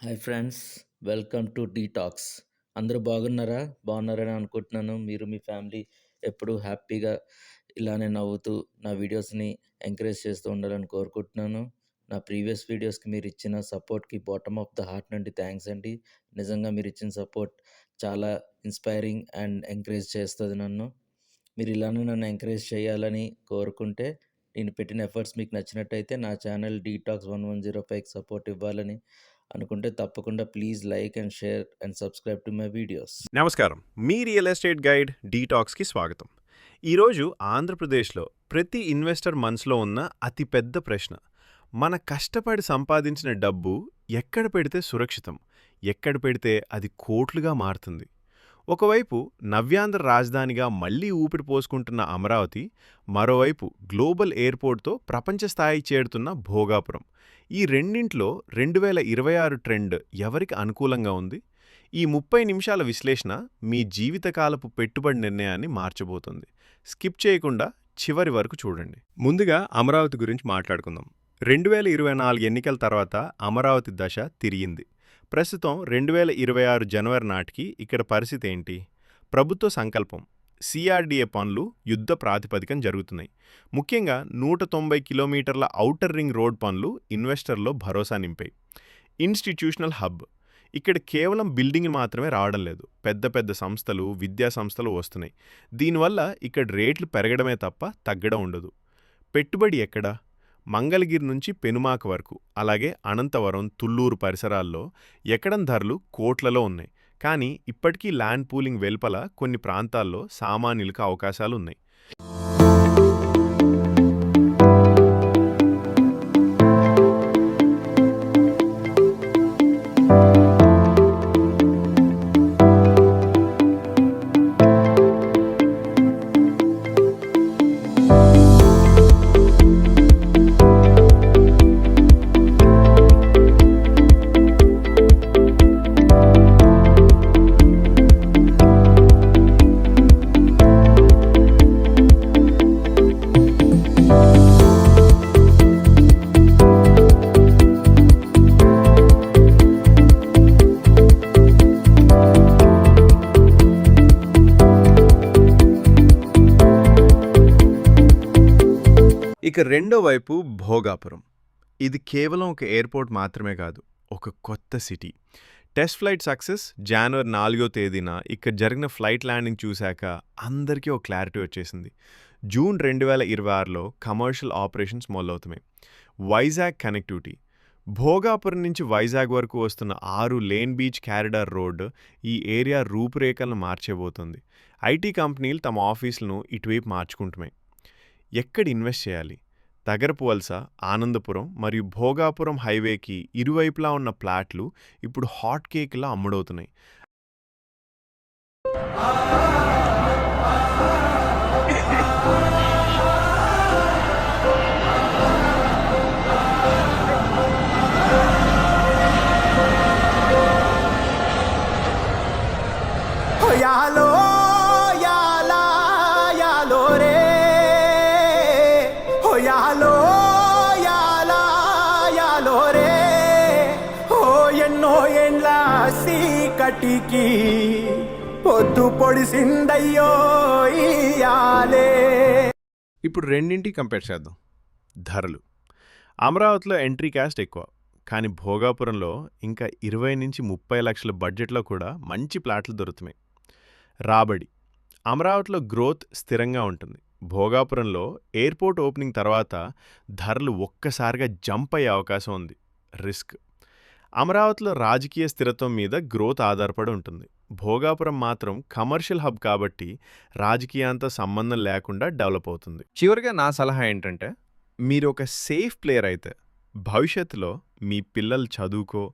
Hi friends welcome to Detox అందరూ బాగున్నారా? బాగున్నారని అనుకుంటున్నాను. మీరు మీ ఫ్యామిలీ ఎప్పుడూ హ్యాపీగా ఇలానే నవ్వుతూ నా వీడియోస్ని ఎంకరేజ్ చేస్తూ ఉండాలని కోరుకుంటున్నాను. నా ప్రీవియస్ వీడియోస్కి మీరు ఇచ్చిన సపోర్ట్కి బాటమ్ ఆఫ్ ద హార్ట్ నుండి థ్యాంక్స్ అండి. నిజంగా మీరు ఇచ్చిన సపోర్ట్ చాలా ఇన్స్పైరింగ్ అండ్ ఎంకరేజ్ చేస్తుంది నన్ను. మీరు ఇలానే నన్ను ఎంకరేజ్ చేయాలని కోరుకుంటే నేను పెట్టిన ఎఫర్ట్స్ మీకు నచ్చినట్టయితే నా channel Detox one one zero ఫైవ్కి సపోర్ట్ ఇవ్వాలని అనుకుంటే తప్పకుండా please like and share and subscribe to my videos. నమస్కారం. మీ రియల్ ఎస్టేట్ గైడ్ డీటాక్స్కి స్వాగతం. ఈరోజు ఆంధ్రప్రదేశ్లో ప్రతి ఇన్వెస్టర్ మనసులో ఉన్న అతిపెద్ద ప్రశ్న. మన కష్టపడి సంపాదించిన డబ్బు ఎక్కడ పెడితే సురక్షితం? ఎక్కడ పెడితే అది కోట్లుగా మారుతుంది? ఒకవైపు నవ్యాంధ్ర రాజధానిగా మళ్ళీ ఊపిరి పోసుకుంటున్న అమరావతి మరోవైపు గ్లోబల్ ఎయిర్పోర్ట్తో ప్రపంచ స్థాయి చేరుతున్న భోగాపురం. ఈ రెండింట్లో రెండు వేల ఇరవై ఆరు ట్రెండ్ ఎవరికి అనుకూలంగా ఉంది? ఈ ముప్పై నిమిషాల విశ్లేషణ మీ జీవితకాలపు పెట్టుబడి నిర్ణయాన్ని మార్చబోతుంది. స్కిప్ చేయకుండా చివరి వరకు చూడండి. ముందుగా అమరావతి గురించి మాట్లాడుకుందాం. రెండు వేల ఇరవై నాలుగు ఎన్నికల తర్వాత అమరావతి దశ తిరిగింది. ప్రస్తుతం రెండు వేల ఇరవై ఆరు జనవరి నాటికి ఇక్కడ పరిస్థితి ఏంటి? ప్రభుత్వ సంకల్పం సిఆర్డీఏ పనులు యుద్ధ ప్రాతిపదికన జరుగుతున్నాయి. ముఖ్యంగా నూట తొంభై కిలోమీటర్ల ఔటర్ రింగ్ రోడ్ పనులు ఇన్వెస్టర్లో భరోసా నింపాయి. ఇన్స్టిట్యూషనల్ హబ్ ఇక్కడ కేవలం బిల్డింగ్ మాత్రమే రావడం లేదు. పెద్ద పెద్ద సంస్థలు విద్యా సంస్థలు వస్తున్నాయి. దీనివల్ల ఇక్కడ రేట్లు పెరగడమే తప్ప తగ్గడం ఉండదు. పెట్టుబడి ఎక్కడ? మంగళగిరి నుంచి పెనుమాక వరకు అలాగే అనంతవరం తుళ్ళూరు పరిసరాల్లో ఎక్కడం ధరలు కోట్లలో ఉన్నాయి. కానీ ఇప్పటికీ ల్యాండ్ పూలింగ్ వెలుపల కొన్ని ప్రాంతాల్లో సామాన్యులకు అవకాశాలున్నాయి ఇక రెండో వైపు భోగాపురం. ఇది కేవలం ఒక ఎయిర్పోర్ట్ మాత్రమే కాదు ఒక కొత్త సిటీ. టెస్ట్ ఫ్లైట్ సక్సెస్ జనవరి నాలుగో తేదీన ఇక్కడ జరిగిన ఫ్లైట్ ల్యాండింగ్ చూశాక అందరికీ ఒక క్లారిటీ వచ్చేసింది. జూన్ రెండు వేల ఇరవై ఆరులో కమర్షియల్ ఆపరేషన్స్ మొదలవుతున్నాయి. వైజాగ్ కనెక్టివిటీ. భోగాపురం నుంచి వైజాగ్ వరకు వస్తున్న ఆరు లేన్ బీచ్ క్యారిడార్ రోడ్ ఈ ఏరియా రూపురేఖలను మార్చేబోతుంది. ఐటీ కంపెనీలు తమ ఆఫీసులను ఇటువైపు మార్చుకుంటున్నాయి. ఎక్కడ ఇన్వెస్ట్ చేయాలి? తగరపు వలస ఆనందపురం మరియు భోగాపురం హైవేకి ఇరువైపులా ఉన్న ప్లాట్లు ఇప్పుడు హాట్ కేక్లా అమ్ముడవుతున్నాయి. ఇంటికి పొద్దు పొడిసిందయ్యో ఇయాలే ఇప్పుడు రెండింటి కంపేర్ చేద్దాం. ధరలు. అమరావతిలో ఎంట్రీ క్యాస్ట్ ఎక్కువ. కానీ భోగాపురంలో ఇంకా ఇరవై నుంచి ముప్పై లక్షల బడ్జెట్లో కూడా మంచి ప్లాట్లు దొరుకుతున్నాయి. రాబడి. అమరావతిలో గ్రోత్ స్థిరంగా ఉంటుంది. భోగాపురంలో ఎయిర్పోర్ట్ ఓపెనింగ్ తర్వాత ధరలు ఒక్కసారిగా జంప్ అయ్యే అవకాశం ఉంది. రిస్క్ అమరావతిలో రాజకీయ స్థిరత్వం మీద గ్రోత్ ఆధారపడి ఉంటుంది. భోగాపురం మాత్రం కమర్షియల్ హబ్ కాబట్టి రాజకీయాంతో సంబంధం లేకుండా డెవలప్ అవుతుంది. చివరిగా నా సలహా ఏంటంటే మీరు ఒక సేఫ్ ప్లేయర్ అయితే భవిష్యత్తులో మీ పిల్లలు చదువుకో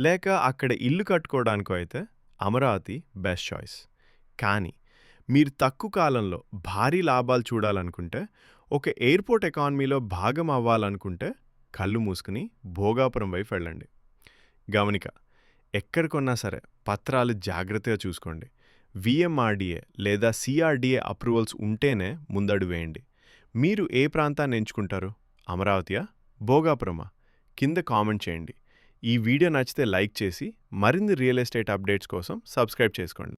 లేక అక్కడ ఇల్లు కట్టుకోవడానికో అయితే అమరావతి బెస్ట్ చాయిస్ కానీ మీరు తక్కువ కాలంలో భారీ లాభాలు చూడాలనుకుంటే ఒక ఎయిర్పోర్ట్ ఎకానమీలో భాగం అవ్వాలనుకుంటే కళ్ళు మూసుకుని భోగాపురం వైపు వెళ్ళండి. గమనిక. ఎక్కడ కొన్నా సరే పత్రాలు జాగ్రత్తగా చూసుకోండి. విఎంఆర్డీఏ లేదా సిఆర్డీఏ అప్రూవల్స్ ఉంటేనే ముందడు వేయండి. మీరు ఏ ప్రాంతాన్ని ఎంచుకుంటారు? అమరావతియా? భోగాపురమా? కింద కామెంట్ చేయండి. ఈ వీడియో నచ్చితే లైక్ చేసి మరిన్ని రియల్ ఎస్టేట్ అప్డేట్స్ కోసం సబ్స్క్రైబ్ చేసుకోండి.